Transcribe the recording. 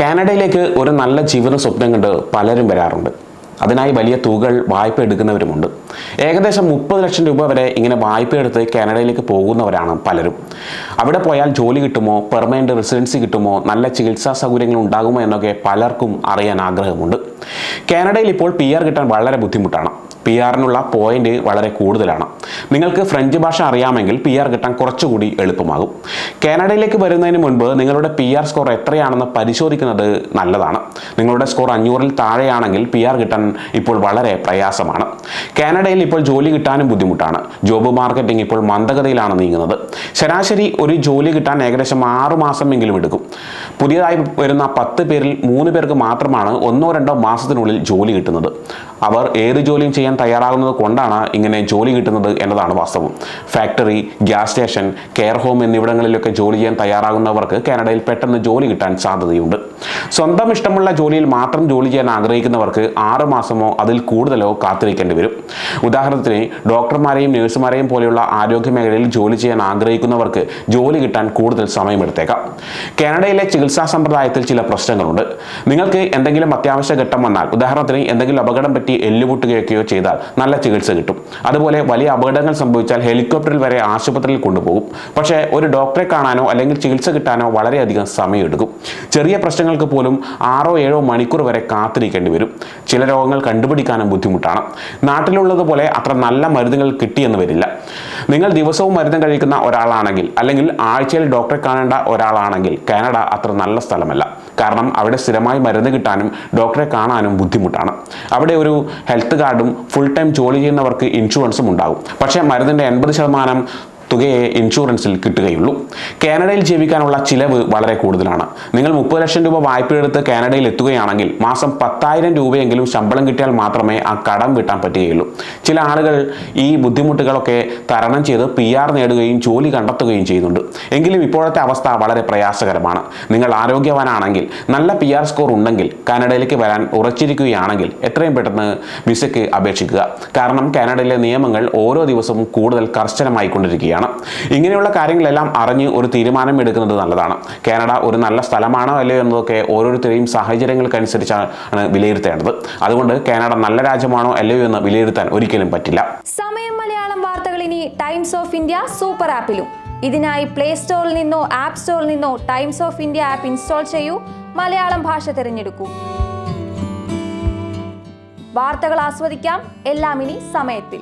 കാനഡയിലേക്ക് ഒരു നല്ല ജീവിത സ്വപ്നം കണ്ട് പലരും വരാറുണ്ട്. അതിനായി വലിയ തുകൾ വായ്പ എടുക്കുന്നവരുമുണ്ട്. ഏകദേശം മുപ്പത് ലക്ഷം രൂപ വരെ ഇങ്ങനെ വായ്പ എടുത്ത് കാനഡയിലേക്ക് പോകുന്നവരാണ് പലരും. അവിടെ പോയാൽ ജോലി കിട്ടുമോ? പെർമനന്റ് റെസിഡൻസി കിട്ടുമോ? നല്ല ചികിത്സാ സൗകര്യങ്ങൾ ഉണ്ടാകുമോ എന്നൊക്കെ പലർക്കും അറിയാൻ ആഗ്രഹമുണ്ട്. കാനഡയിൽ ഇപ്പോൾ പി ആർ കിട്ടാൻ വളരെ ബുദ്ധിമുട്ടാണ്. പി ആറിനുള്ള പോയിന്റ് വളരെ കൂടുതലാണ്. നിങ്ങൾക്ക് ഫ്രഞ്ച് ഭാഷ അറിയാമെങ്കിൽ പി ആർ കിട്ടാൻ കുറച്ചുകൂടി എളുപ്പമാകും. കാനഡയിലേക്ക് വരുന്നതിന് മുൻപ് നിങ്ങളുടെ പി ആർ സ്കോർ എത്രയാണെന്ന് പരിശോധിക്കുന്നത് നല്ലതാണ്. നിങ്ങളുടെ സ്കോർ അഞ്ഞൂറിൽ താഴെയാണെങ്കിൽ പി ആർ കിട്ടാൻ ഇപ്പോൾ വളരെ പ്രയാസമാണ്. കാനഡയിൽ ഇപ്പോൾ ജോലി കിട്ടാനും ബുദ്ധിമുട്ടാണ്. ജോബ് മാർക്കറ്റിംഗ് ഇപ്പോൾ മന്ദഗതിയിലാണ് നീങ്ങുന്നത്. ശരാശരി ഒരു ജോലി കിട്ടാൻ ഏകദേശം ആറു മാസമെങ്കിലും എടുക്കും. പുതിയതായി വരുന്ന പത്ത് പേരിൽ മൂന്ന് പേർക്ക് മാത്രമാണ് ഒന്നോ രണ്ടോ മാസത്തിനുള്ളിൽ ജോലി കിട്ടുന്നത്. അവർ ഏത് ജോലിയും ചെയ്യാൻ തയ്യാറാകുന്നത് കൊണ്ടാണ് ഇങ്ങനെ ജോലി കിട്ടുന്നത് എന്നതാണ് വാസ്തവം. Factory gas station care home എന്നിവിടങ്ങളിലൊക്കെ ജോലി ചെയ്യാൻ തയ്യാറാകുന്നവർക്ക് കാനഡയിൽ പെട്ടെന്ന് ജോലി കിട്ടാൻ സാധ്യതയുണ്ട്. സ്വന്തം ഇഷ്ടമുള്ള ജോലിയിൽ മാത്രം ജോലി ചെയ്യാൻ ആഗ്രഹിക്കുന്നവർക്ക് ആറ് മാസമോ അതിൽ കൂടുതലോ കാത്തിരിക്കേണ്ടി വരും. ഉദാഹരണത്തിന് ഡോക്ടർമാരെയും നഴ്സുമാരെയും പോലെയുള്ള ആരോഗ്യ മേഖലയിൽ ജോലി ചെയ്യാൻ ആഗ്രഹിക്കുന്നവർക്ക് ജോലി കിട്ടാൻ കൂടുതൽ സമയമെടുത്തേക്കാം. കാനഡയിലെ ചികിത്സാ സമ്പ്രദായത്തിൽ ചില പ്രശ്നങ്ങളുണ്ട്. നിങ്ങൾക്ക് എന്തെങ്കിലും അത്യാവശ്യ ഘട്ടം വന്നാൽ ഉദാഹരണത്തിന് എന്തെങ്കിലും അപകടം പറ്റി എല്ലുപൊട്ടുകയൊക്കെയോ ചെയ്താൽ നല്ല ചികിത്സ കിട്ടും. അതുപോലെ വലിയ അപകടങ്ങൾ സംഭവിച്ചാൽ ഹെലികോപ്റ്ററിൽ വരെ ആശുപത്രിയിൽ കൊണ്ടുപോകും. പക്ഷേ ഒരു ഡോക്ടറെ കാണാനോ അല്ലെങ്കിൽ ചികിത്സ കിട്ടാനോ വളരെയധികം സമയമെടുക്കും. ചെറിയ പ്രശ്നങ്ങൾക്ക് പോലും ആറോ ഏഴോ മണിക്കൂർ വരെ കാത്തിരിക്കേണ്ടി വരും. ചില രോഗങ്ങൾ കണ്ടുപിടിക്കാനും ബുദ്ധിമുട്ടാണ്. നാട്ടിലുള്ളതുപോലെ അത്ര നല്ല മരുന്നുകൾ കിട്ടിയെന്ന് വരില്ല. നിങ്ങൾ ദിവസവും മരുന്ന് കഴിക്കുന്ന ഒരാളാണെങ്കിൽ അല്ലെങ്കിൽ ആഴ്ചയിൽ ഡോക്ടറെ കാണേണ്ട ഒരാളാണെങ്കിൽ കാനഡ അത്ര നല്ല സ്ഥലമല്ല. കാരണം അവിടെ സ്ഥിരമായി മരുന്ന് കിട്ടാനും ഡോക്ടറെ കാണാനും ബുദ്ധിമുട്ടാണ്. അവിടെ ഒരു ഹെൽത്ത് കാർഡും ഫുൾ ടൈം ജോലി ചെയ്യുന്നവർക്ക് ഇൻഷുറൻസും ഉണ്ടാകും. പക്ഷേ മരുന്നിന്റെ എൺപത് ശതമാനം തുകയെ ഇൻഷുറൻസിൽ കിട്ടുകയുള്ളൂ. കാനഡയിൽ ജീവിക്കാനുള്ള ചിലവ് വളരെ കൂടുതലാണ്. നിങ്ങൾ മുപ്പത് ലക്ഷം രൂപ വായ്പ എടുത്ത് കാനഡയിൽ എത്തുകയാണെങ്കിൽ മാസം പത്തായിരം രൂപയെങ്കിലും ശമ്പളം കിട്ടിയാൽ മാത്രമേ ആ കടം വീട്ടാൻ പറ്റുകയുള്ളൂ. ചില ആളുകൾ ഈ ബുദ്ധിമുട്ടുകളൊക്കെ തരണം ചെയ്ത് പി ആർ നേടുകയും ജോലി കണ്ടെത്തുകയും ചെയ്യുന്നുണ്ട്. എങ്കിലും ഇപ്പോഴത്തെ അവസ്ഥ വളരെ പ്രയാസകരമാണ്. നിങ്ങൾ ആരോഗ്യവാനാണെങ്കിൽ നല്ല പി ആർ സ്കോർ ഉണ്ടെങ്കിൽ കാനഡയിലേക്ക് വരാൻ ഉറച്ചിരിക്കുകയാണെങ്കിൽ എത്രയും പെട്ടെന്ന് വിസയ്ക്ക് അപേക്ഷിക്കുക. കാരണം കാനഡയിലെ നിയമങ്ങൾ ഓരോ ദിവസവും കൂടുതൽ കർശനമായിക്കൊണ്ടിരിക്കുകയാണ് ഇങ്ങനെയുള്ള കാര്യങ്ങളെല്ലാം അറിഞ്ഞ് ഒരു തീരുമാനം എടുക്കുന്നത് നല്ലതാണ്. കാനഡ ഒരു നല്ല സ്ഥലമാണോ അല്ലയോ എന്നതൊക്കെ ഓരോരുത്തരെയും സാഹചര്യങ്ങൾക്കനുസരിച്ചാണ് വിലയിരുത്തേണ്ടത്. അതുകൊണ്ട് കാനഡ നല്ല രാജ്യമാണോ അല്ലയോ എന്ന് വിലയിരുത്താൻ ഒരിക്കലും പറ്റില്ല. സമയം മലയാളം വാർത്തകൾ ഇനി ടൈംസ് ഓഫ് ഇന്ത്യ സൂപ്പർ ആപ്പിലും. ഇതിനായി പ്ലേ സ്റ്റോറിൽ നിന്നോ ആപ്പ് സ്റ്റോറിൽ നിന്നോ Times of India app install ചെയ്യൂ. മലയാളം ഭാഷ തിരഞ്ഞെടുക്കൂ. വാർത്തകൾ ആസ്വദിക്കാം. എല്ലാം ഇനി സമയത്തിൽ.